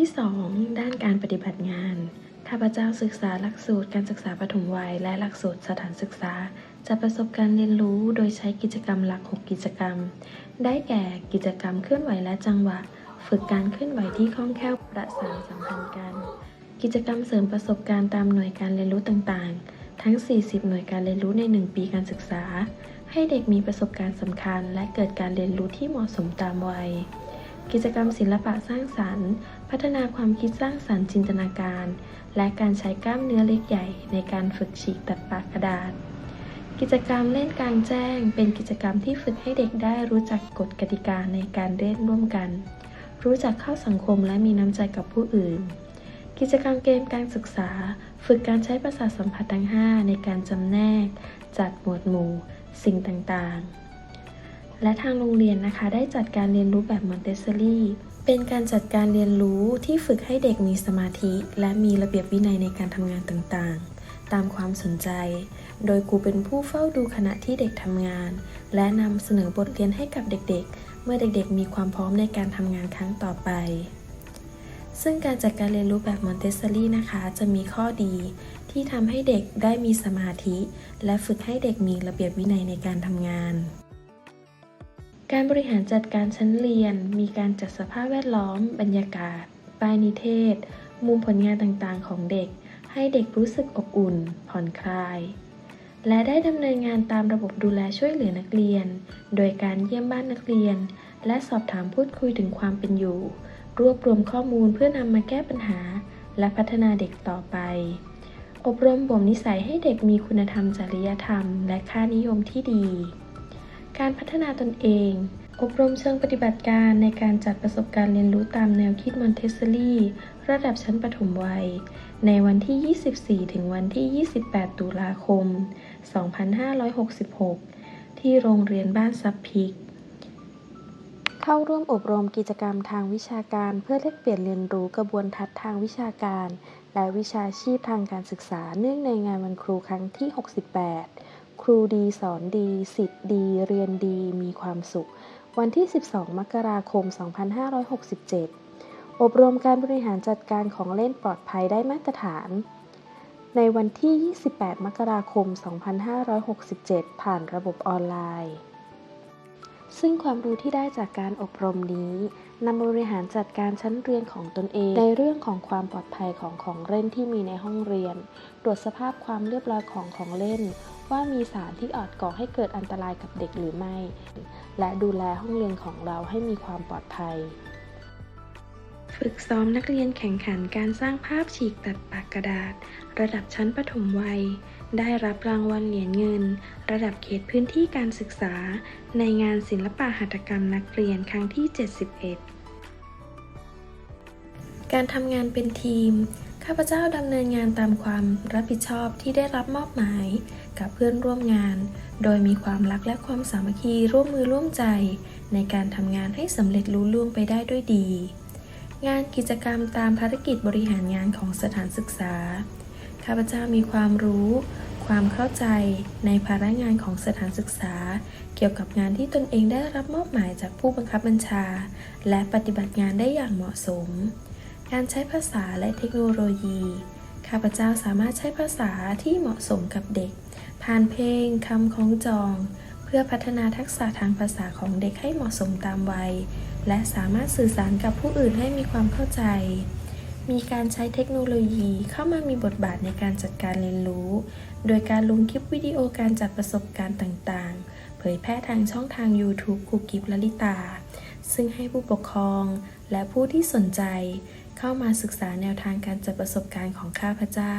ที่ 2 ด้านการปฏิบัติงาน ข้าพเจ้าศึกษาหลักสูตรการศึกษาปฐมวัย และหลักสูตรสถานศึกษาจัดประสบการเรียนรู้โดยใช้กิจกรรมหลัก 6 กิจกรรม ได้แก่กิจกรรมเคลื่อนไหวและจังหวะ ฝึกการเคลื่อนไหวที่คล่องแคล่วประสานสัมพันธ์กัน กิจกรรมเสริมประสบการณ์ตามหน่วยการเรียนรู้ต่างๆ ทั้ง 40 หน่วยการเรียนรู้ใน 1 ปีการศึกษา ให้เด็กมีประสบการณ์สำคัญ และเกิดการเรียนรู้ที่เหมาะสมตามวัย กิจกรรมศิลปะสร้างสรรค์ พัฒนาความคิดสร้างสรรค์จินตนาการ และการใช้กล้ามเนื้อเล็กใหญ่ในการฝึกฉีกตัดปากกระดาษ กิจกรรมเล่นกลางแจ้ง เป็นกิจกรรมที่ฝึกให้เด็กได้รู้จักกฎกติกาในการเล่นร่วมกัน รู้จักเข้าสังคมและมีน้ำใจกับผู้อื่น กิจกรรมเกมการศึกษา ฝึกการใช้ประสาทสัมผัสทั้ง 5 ในการจำแนก จัดหมวดหมู่ สิ่งต่างๆ และทางโรงเรียนนะคะได้จัดการเรียนรู้แบบมอนเตสซอรี่เป็นการจัดการเรียนรู้ที่ฝึกให้เด็กมีสมาธิ และมีระเบียบวินัยในการทำงานต่างๆ ตามความสนใจ โดยครูเป็นผู้เฝ้าดูขณะที่เด็กทำงาน และนำเสนอบทเรียนให้กับเด็กๆ เมื่อเด็กๆ มีความพร้อมในการทำงานครั้งต่อไป ซึ่งการจัดการเรียนรู้แบบมอนเตสซอรี่นะคะ จะมีข้อดี ที่ทำให้เด็กได้มีสมาธิ และฝึกให้เด็กมีระเบียบวินัยในการทำงาน การบริหารจัดการชั้นเรียน มีการจัดสภาพแวดล้อม บรรยากาศ ป้ายนิเทศ มุมผลงานต่างๆ ของเด็ก ให้เด็กรู้สึกอบอุ่น ผ่อนคลาย และได้ดำเนินงานตามระบบดูแลช่วยเหลือนักเรียน โดยการเยี่ยมบ้านนักเรียน และสอบถามพูดคุยถึงความเป็นอยู่ รวบรวมข้อมูลเพื่อนำมาแก้ปัญหา และพัฒนาเด็กต่อไป อบรมบ่มนิสัยให้เด็กมีคุณธรรมจริยธรรม และค่านิยมที่ดี การพัฒนาตนเอง อบรมเชิงปฏิบัติการในการจัดประสบการณ์เรียนรู้ตามแนวคิดมอนเทสซอรี่ระดับชั้นประถมวัย ในวันที่ 24 ถึงวันที่ 28 ตุลาคม 2566 ที่โรงเรียนบ้านซับพิก เข้าร่วมอบรมกิจกรรมทางวิชาการเพื่อแลกเปลี่ยนเรียนรู้กระบวนทัศน์ทางวิชาการ และวิชาชีพทางการศึกษาเนื่องในงานวันครูครั้งที่ 68 ครูดีสอนดีสิทธิ์ดี เรียนดีมีความสุข วันที่ 12 มกราคม 2567 อบรมการบริหารจัดการของเล่นปลอดภัยได้มาตรฐาน ในวันที่ 28 มกราคม 2567 ผ่านระบบออนไลน์ ซึ่งความรู้ที่ได้จากการอบรมนี้นำบริหารจัดการชั้นเรียนของตนเอง ในเรื่องของความปลอดภัยของของเล่นที่มีในห้องเรียน ตรวจสภาพความเรียบร้อยของของเล่น ว่ามีสารที่อาจก่อให้เกิดอันตรายกับเด็กหรือไม่ และดูแลห้องเรียนของเราให้มีความปลอดภัย ฝึกซ้อมนักเรียนแข่งขันการสร้างภาพฉีกตัดปากกระดาษ ระดับชั้นประถมวัย ได้รับรางวัลเหรียญเงิน ระดับเขตพื้นที่การศึกษา ในงานศิลปะหัตถกรรมนักเรียนครั้งที่ 71การทำงานเป็นทีม ข้าพเจ้าดำเนินงานตามความรับผิดชอบที่ได้รับมอบหมาย กับเพื่อนร่วมงาน โดยมีความรักและความสามัคคีร่วมมือร่วมใจ ในการทำงานให้สำเร็จลุล่วงไปได้ด้วยดี งานกิจกรรมตามภารกิจบริหารงานของสถานศึกษา ข้าพเจ้ามีความรู้ ความเข้าใจในภาระงานของสถานศึกษา เกี่ยวกับงานที่ตนเองได้รับมอบหมายจากผู้บังคับบัญชา และปฏิบัติงานได้อย่างเหมาะสม การใช้ภาษาและเทคโนโลยี ข้าพเจ้าสามารถใช้ภาษาที่เหมาะสมกับเด็ก ผ่านเพลงคำของจอง เพื่อพัฒนาทักษะทางภาษาของเด็กให้เหมาะสมตามวัย และสามารถสื่อสารกับผู้อื่นให้มีความเข้าใจ มีการใช้เทคโนโลยีเข้ามามีบทบาทในการจัดการเรียนรู้ โดยการลงคลิปวิดีโอการจัดประสบการณ์ต่างๆ เผยแพร่ทางช่องทาง YouTube ครูกิฟลลิตา ซึ่งให้ผู้ปกครองและผู้ที่สนใจ เข้ามาศึกษาแนวทางการจัดประสบการณ์ของข้าพเจ้า